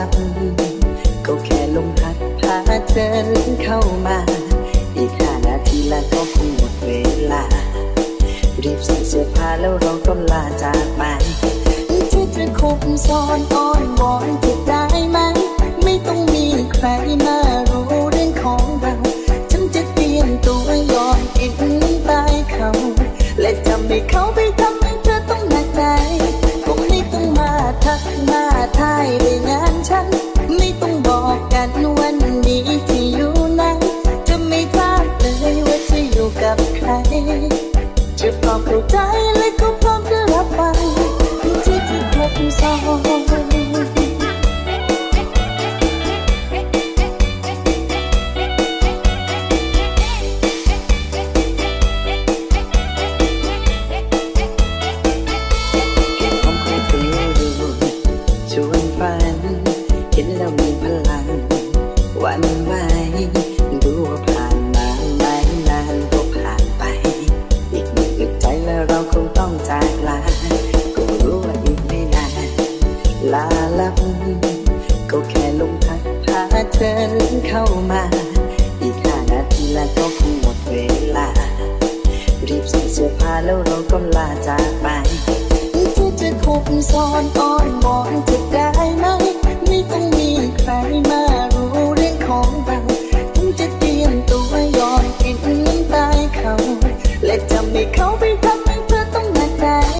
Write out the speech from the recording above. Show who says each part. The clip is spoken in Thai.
Speaker 1: ลับ ก็แค่ลมพัดพาเธอเข้ามา อีกห้านาทีแล้วก็คงหมดเวลา รีบใส่เสื้อผ้าแล้วเราก็ลาจากไปเธอจะคุมซ้อนอ้อนวอนจะได้ไหม ไม่ต้อง จะพร้อมเข้าใจและก็พร้อมจะรับฟังที่จะครบซ้อนเห็นผมค่อยเปลี่ยวดูชวนฝันเห็นแล้วมีพลังวันไหวดูว่า ลาลับก็แค่ลมพัดพาเธอเข้ามา อีกห้านาทีแล้วก็คงหมดเวลา รีบใส่เสื้อผ้าแล้วเราก็ลาจากไปที่จะคุมซ่อนอ้อนวอน